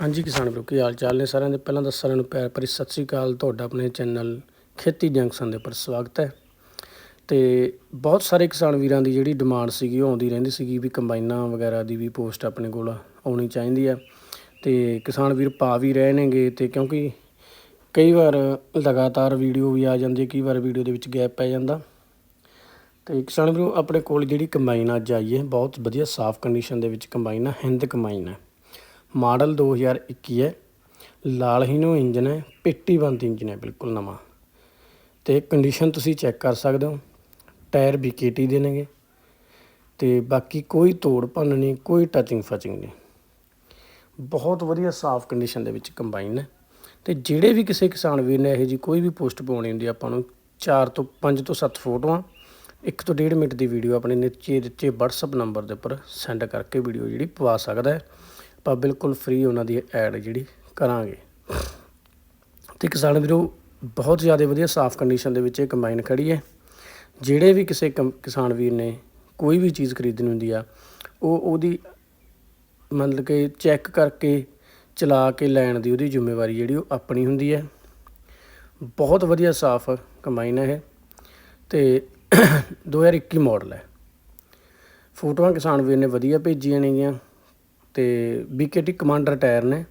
ਹਾਂਜੀ ਕਿਸਾਨ ਵੀਰੋ, ਕੀ ਹਾਲ ਚਾਲ ਨੇ ਸਾਰਿਆਂ ਦੇ? ਪਹਿਲਾਂ ਤਾਂ ਸਾਰਿਆਂ ਨੂੰ ਪਿਆਰ ਭਰੀ ਸਤਿ ਸ੍ਰੀ ਅਕਾਲ। ਤੁਹਾਡਾ ਆਪਣੇ ਚੈਨਲ ਖੇਤੀ ਜੰਕਸ਼ਨ ਦੇ ਉੱਪਰ ਸਵਾਗਤ ਹੈ। ਤੇ ਬਹੁਤ ਸਾਰੇ ਕਿਸਾਨ ਵੀਰਾਂ ਦੀ ਜਿਹੜੀ ਡਿਮਾਂਡ ਸੀਗੀ, ਉਹ ਆਉਂਦੀ ਰਹਿੰਦੀ ਸੀਗੀ ਵੀ ਕੰਬਾਈਨਾਂ ਵਗੈਰਾ ਦੀ ਵੀ ਪੋਸਟ ਆਪਣੇ ਕੋਲ ਆਉਣੀ ਚਾਹੀਦੀ ਆ ਤੇ ਕਿਸਾਨ ਵੀਰ ਪਾ ਵੀ ਰਹੇ ਨੇਗੇ ਤੇ ਕਿਉਂਕਿ ਕਈ ਵਾਰ ਲਗਾਤਾਰ ਵੀਡੀਓ ਵੀ ਆ ਜਾਂਦੀ ਹੈ, ਕਈ ਵਾਰ ਵੀਡੀਓ ਦੇ ਵਿੱਚ ਗੈਪ ਪੈ ਜਾਂਦਾ। ਤੇ ਕਿਸਾਨ ਵੀਰੋ, ਆਪਣੇ ਕੋਲ ਜਿਹੜੀ ਕੰਬਾਈਨ ਅੱਜ ਆਈ ਹੈ, ਬਹੁਤ ਵਧੀਆ ਸਾਫ਼ ਕੰਡੀਸ਼ਨ ਦੇ ਵਿੱਚ ਕੰਬਾਈਨ ਆ ਹਿੰਦ ਕੰਬਾਈਨ ਹੈ। ਮਾਡਲ 2021 ਹੈ। ਲਾਲ ਹੀਨੋ ਇੰਜਨ ਹੈ, ਪੇਟੀ ਬੰਦ ਇੰਜਨ ਹੈ, ਬਿਲਕੁਲ ਨਵਾਂ। ਤੇ ਕੰਡੀਸ਼ਨ ਤੁਸੀਂ ਚੈੱਕ ਕਰ ਸਕਦੇ ਹੋ, ਟਾਇਰ BKT ਦੇ ਨੇਗੇ। ਤੇ ਬਾਕੀ ਕੋਈ ਤੋੜ ਭੰਨ ਨਹੀਂ, ਕੋਈ ਟਚਿੰਗ ਫਚਿੰਗ ਨਹੀਂ। ਬਹੁਤ ਵਧੀਆ ਸਾਫ਼ ਕੰਡੀਸ਼ਨ ਦੇ ਵਿੱਚ ਕੰਬਾਈਨ ਹੈ। ਤੇ ਜਿਹੜੇ ਵੀ ਕਿਸੇ ਕਿਸਾਨ ਵੀਰ ਨੇ ਇਹੋ ਜੀ ਕੋਈ ਵੀ ਪੋਸਟ ਪਾਉਣੀ ਹੁੰਦੀ ਆਪਾਂ ਨੂੰ 4 ਤੋਂ 5 ਤੋਂ 7 ਫੋਟੋਆਂ, ਇੱਕ ਤੋਂ ਡੇਢ ਮਿੰਟ ਦੀ ਵੀਡੀਓ ਆਪਣੇ ਨੀਚੇ ਦਿੱਤੇ WhatsApp ਨੰਬਰ ਦੇ ਉੱਪਰ ਸੈਂਡ ਕਰਕੇ ਵੀਡੀਓ ਜਿਹੜੀ ਪਵਾ ਸਕਦਾ ਹੈ। ਆਪਾਂ ਬਿਲਕੁਲ ਫ੍ਰੀ ਉਹਨਾਂ ਦੀ ਐਡ ਜਿਹੜੀ ਕਰਾਂਗੇ। ਤੇ ਕਿਸਾਨ ਵੀਰੋ, ਬਹੁਤ ਜ਼ਿਆਦਾ ਵਧੀਆ ਸਾਫ਼ ਕੰਡੀਸ਼ਨ ਦੇ ਵਿੱਚ ਇਹ ਕੰਬਾਈਨ ਖੜੀ ਹੈ। ਜਿਹੜੇ ਵੀ ਕਿਸੇ ਕੰ- ਕਿਸਾਨ ਵੀਰ ਨੇ ਕੋਈ ਵੀ ਚੀਜ਼ ਖਰੀਦਣੀ ਹੁੰਦੀ ਆ, ਉਹ ਉਹਦੀ ਮਤਲਬ ਕਿ ਚੈੱਕ ਕਰਕੇ ਚਲਾ ਕੇ ਲੈਣ ਦੀ ਉਹਦੀ ਜ਼ਿੰਮੇਵਾਰੀ ਜਿਹੜੀ ਉਹ ਆਪਣੀ ਹੁੰਦੀ ਹੈ। ਬਹੁਤ ਵਧੀਆ ਸਾਫ਼ ਕੰਬਾਈਨ ਹੈ ਇਹ। ਤੇ 2021 ਮਾਡਲ ਹੈ। ਫੋਟੋਆਂ ਕਿਸਾਨ ਵੀਰ ਨੇ ਵਧੀਆ ਭੇਜੀਆਂ ਨੇਗੀਆਂ। ਤੇ BKT ਕਮਾਂਡਰ ਟਾਇਰ ਨੇ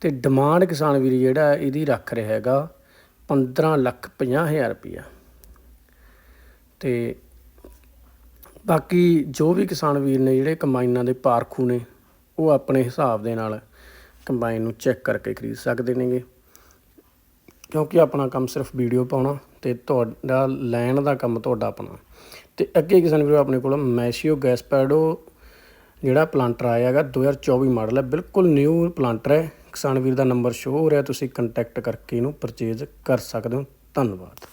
ਤੇ ਡਿਮਾਂਡ ਕਿਸਾਨ ਵੀਰ ਜਿਹੜਾ ਇਹਦੀ ਰੱਖ ਰਿਹਾ ਹੈਗਾ 15 ਲੱਖ 50 ਹਜ਼ਾਰ ਰੁਪਈਆ। ਤੇ ਬਾਕੀ ਜੋ ਵੀ ਕਿਸਾਨ ਵੀਰ ਨੇ ਜਿਹੜੇ ਕੰਬਾਈਨਾਂ ਦੇ ਪਾਰਖੂ ਨੇ, ਉਹ ਆਪਣੇ ਹਿਸਾਬ ਦੇ ਨਾਲ ਕੰਬਾਈਨ ਨੂੰ ਚੈੱਕ ਕਰਕੇ ਖਰੀਦ ਸਕਦੇ ਨੇਗੇ। ਕਿਉਂਕਿ ਆਪਣਾ ਕੰਮ ਸਿਰਫ ਵੀਡੀਓ ਪਾਉਣਾ ਤੇ ਤੁਹਾਡਾ ਲੈਣ ਦਾ ਕੰਮ ਤੁਹਾਡਾ ਆਪਣਾ। ਤੇ ਅੱਗੇ ਕਿਸਾਨ ਵੀਰੋ ਆਪਣੇ ਕੋਲ ਮੈਸ਼ੀਓ ਗੈਸ ਪੈਡੋ ਜਿਹੜਾ ਪਲਾਂਟਰ ਆਇਆ ਹੈਗਾ 2024 ਮਾਡਲ ਹੈ, ਬਿਲਕੁਲ ਨਿਊ ਪਲਾਂਟਰ ਹੈ। ਕਿਸਾਨ ਵੀਰ ਦਾ ਨੰਬਰ ਸ਼ੋ ਹੋ ਰਿਹਾ, ਤੁਸੀਂ ਕੰਟੈਕਟ ਕਰਕੇ ਇਹਨੂੰ ਪਰਚੇਜ਼ ਕਰ ਸਕਦੇ ਹੋ। ਧੰਨਵਾਦ।